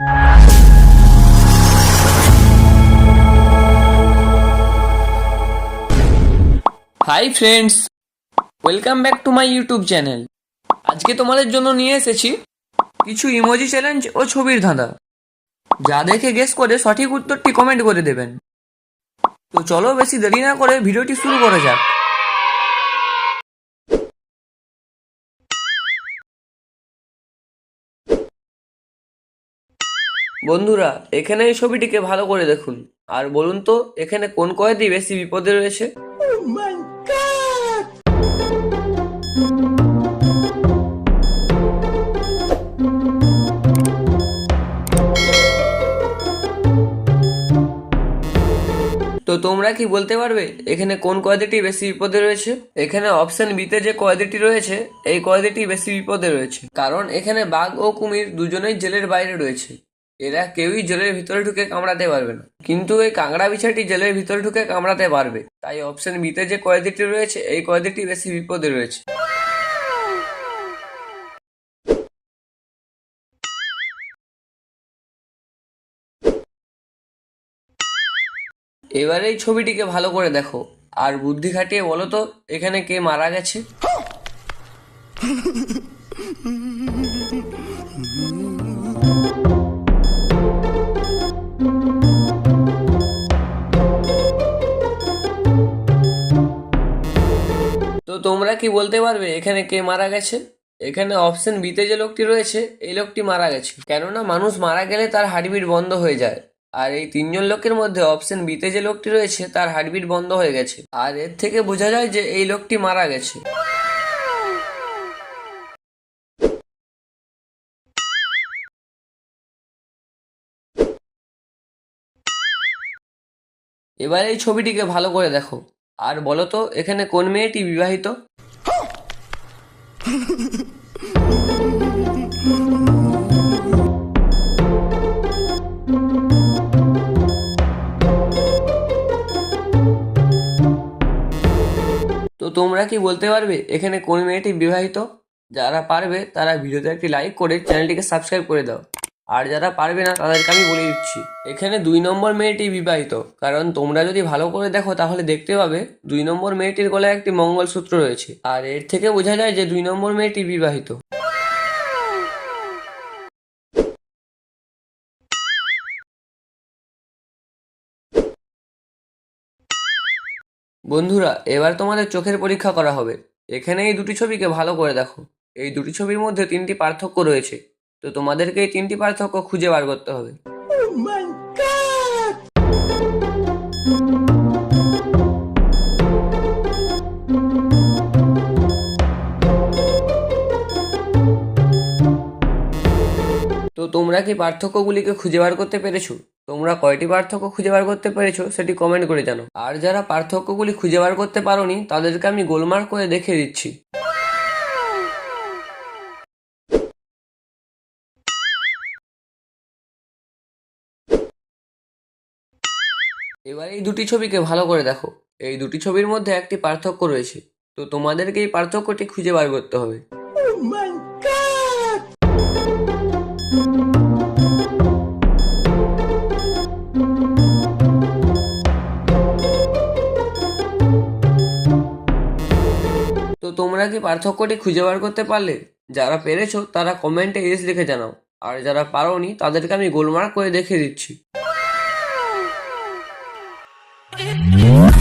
Hi friends welcome back to my YouTube channel আজকে তোমাদের জন্য নিয়ে এসেছি কিছু ইমোজি চ্যালেঞ্জ ও ছবির ধাঁধা। যা দেখে গেস করে সঠিক উত্তরটি কমেন্ট করে দেবেন। তো চলো বেশি দেরি না করে ভিডিওটি শুরু করা যাক। বন্ধুরা এখানে এই ছবিটিকে ভালো করে দেখুন। আর বলুন তো এখানে কোন কয়েদি বেশি বিপদে রয়েছে? তো তোমরা কি বলতে পারবে এখানে কোন কয়েদিটি বেশি বিপদে রয়েছে? এখানে অপশন বিতে যে কয়েদিটি রয়েছে এই কয়েদিটি বেশি বিপদে রয়েছে। কারণ এখানে বাঘ ও কুমির দুজনেই জেলের বাইরে রয়েছে। এরা কেউই জেলের ভিতরে ঢুকে কামড়াতে পারবে না। কিন্তু এই কাংড়া বিছাটি জেলের ভিতরে ঢুকে কামড়াতে পারবে। তাই অপশন বিতে যে কয়েদিটি রয়েছে, এই কয়েদিটি বেশি বিপদে রয়েছে। এবারে এই ছবিটিকে ভালো করে দেখো। আর বুদ্ধি খাটিয়ে বলো তো, এখানে কে মারা গেছে? তোমরা কি বলতে পারবে, এখানে কে মারা গেছে? এখানে অপশন বিতে যে লোকটি রয়েছে, এই লোকটি মারা গেছে। কেননা মানুষ মারা গেলে তার হার্টবিট বন্ধ হয়ে যায়। আর এই তিনজন লোকের মধ্যে অপশন বিতে যে লোকটি রয়েছে, তার হার্টবিট বন্ধ হয়ে গেছে। আর এর থেকে বোঝা যায় যে এই লোকটি মারা গেছে। এবার এই ছবিটিকে ভালো করে দেখো। আর বলো তো এখানে কোন মেয়েটি বিবাহিত? তো তোমরা কি বলতে পারবে, এখানে কোন মেয়েটি বিবাহিত? যারা পারবে, তারা ভিডিওতে একটি লাইক করে চ্যানেলটিকে সাবস্ক্রাইব করে দাও। আর যারা পারবে না, তাদেরকে আমি বলে দিচ্ছি। এখানে দুই নম্বর মেয়েটি বিবাহিত। কারণ তোমরা যদি ভালো করে দেখো, তাহলে দেখতে পাবে দুই নম্বর মেয়েটির গলায় একটি মঙ্গলসূত্র রয়েছে। আর এর থেকে বোঝা যায় যে দুই নম্বর মেয়েটি বিবাহিত। বন্ধুরা, এবার তোমাদের চোখের পরীক্ষা করা হবে। এখানে এই দুটি ছবিকে ভালো করে দেখো। এই দুটি ছবির মধ্যে তিনটি পার্থক্য রয়েছে। তো তোমাদেরকে এই তিনটি পার্থক্য খুঁজে বার করতে হবে। তো তোমরা কি পার্থক্যগুলিকে খুঁজে বার করতে পেরেছ? তোমরা কয়টি পার্থক্য খুঁজে বার করতে পেরেছ সেটি কমেন্ট করে জানো আর যারা পার্থক্যগুলি খুঁজে বার করতে পারোনি তাদেরকে আমি গোলমার্ক করে দেখিয়ে দিচ্ছি। এবার এই দুটি ছবিকে ভালো করে দেখো। এই দুটি ছবির মধ্যে একটি পার্থক্য রয়েছে। তো তোমাদেরকে এই পার্থক্যটি খুঁজে বার করতে হবে। তো তোমরা কি পার্থক্যটি খুঁজে বার করতে পারলে? যারা পেরেছ তারা কমেন্টে এস লিখে জানাও। আর যারা পারোনি তাদেরকে আমি গোলমার্ক করে দেখিয়ে দিচ্ছি। Yeah.